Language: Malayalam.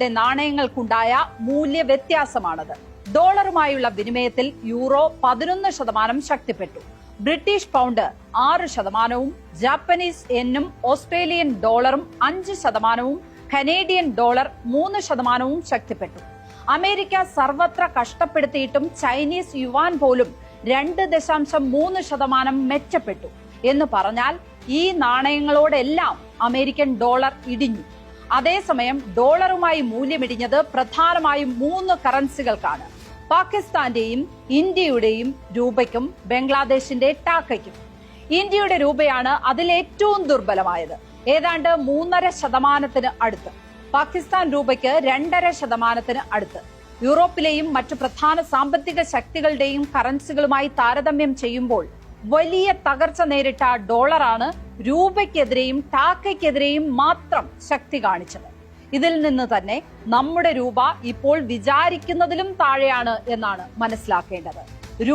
നാണയങ്ങൾക്കുണ്ടായ മൂല്യ വ്യത്യാസമാണത് ഡോളറുമായുള്ള വിനിമയത്തിൽ യൂറോ പതിനൊന്ന് ശതമാനം ശക്തിപ്പെട്ടു. ബ്രിട്ടീഷ് പൗണ്ട് ആറ് ശതമാനവും ജാപ്പനീസ് എന്നും ഓസ്ട്രേലിയൻ ഡോളറും അഞ്ച് ശതമാനവും കനേഡിയൻ ഡോളർ മൂന്ന് ശതമാനവും ശക്തിപ്പെട്ടു. അമേരിക്ക സർവത്ര കഷ്ടപ്പെടുത്തിയിട്ടും ചൈനീസ് യുവാൻ പോലും രണ്ട് ദശാംശം മൂന്ന് ശതമാനം മെച്ചപ്പെട്ടു. എന്ന് പറഞ്ഞാൽ ഈ നാണയങ്ങളോടെല്ലാം അമേരിക്കൻ ഡോളർ ഇടിഞ്ഞു. അതേസമയം ഡോളറുമായി മൂല്യമിടിഞ്ഞത് പ്രധാനമായും മൂന്ന് കറൻസികൾക്കാണ്. പാകിസ്ഥാന്റെയും ഇന്ത്യയുടെയും രൂപയ്ക്കും ബംഗ്ലാദേശിന്റെ ടാക്കയ്ക്കും. ഇന്ത്യയുടെ രൂപയാണ് അതിലേറ്റവും ദുർബലമായത്. ഏതാണ്ട് മൂന്നര ശതമാനത്തിന് അടുത്ത്. പാകിസ്ഥാൻ രൂപയ്ക്ക് രണ്ടര ശതമാനത്തിന് അടുത്ത്. യൂറോപ്പിലെയും മറ്റു പ്രധാന സാമ്പത്തിക ശക്തികളുടെയും കറൻസികളുമായി താരതമ്യം ചെയ്യുമ്പോൾ വലിയ തകർച്ച നേരിട്ട ഡോളറാണ് രൂപയ്ക്കെതിരെയും ടാക്കയ്ക്കെതിരെയും മാത്രം ശക്തി കാണിച്ചത്. ഇതിൽ നിന്ന് തന്നെ നമ്മുടെ രൂപ ഇപ്പോൾ വിചാരിക്കുന്നതിലും താഴെയാണ് എന്നാണ് മനസ്സിലാക്കേണ്ടത്. രൂപ